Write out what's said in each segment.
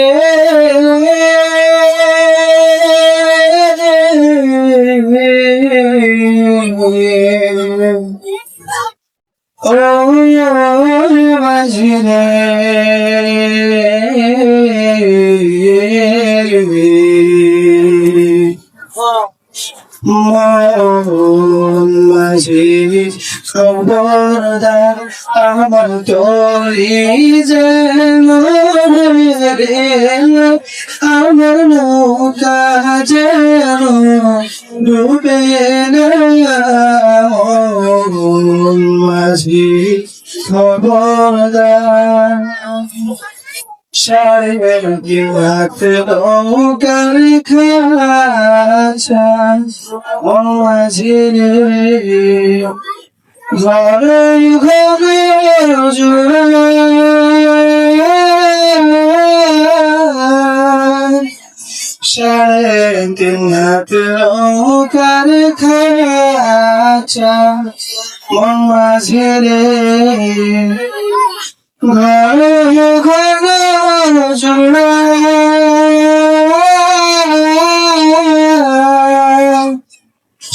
ও বাজিরে মাঝি খবরদার আমার তোরি যেন আমার নৌকা যেন ডুবে মাঝি খবরদার সারে নৌকার খাচা মাঝি রে ঘরে ঘরে সাড়ে তিন হাত নৌকার খাচা মন মাঝে রে ঘরে ঘরে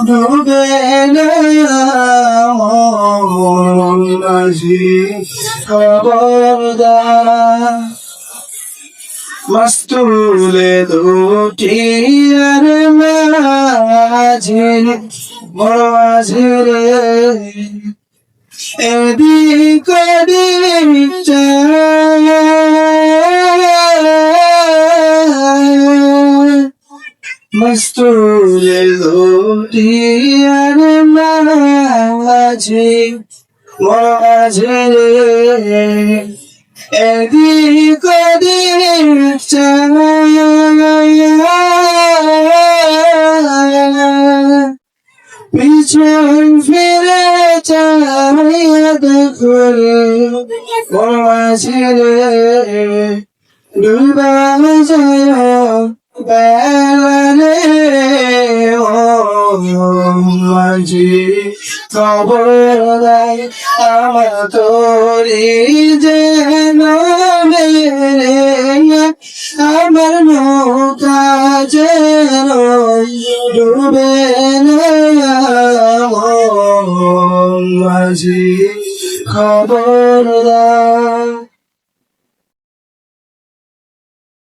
ডুবে মাঝি খবরদার মস্তুলে দুটি আর মাঝে এদিক চায় মস্তুলে আর মাঝে মাঝে এদিক ওদিক চায় পিছন ফিরে চাইয়া দেখলে মাঝে রে। ডুবা যায় মাঝি খবর দেয় আমার তোরি যেন মেরে আমার নৌকা যেন ডুবে মাঝি খবর দেয়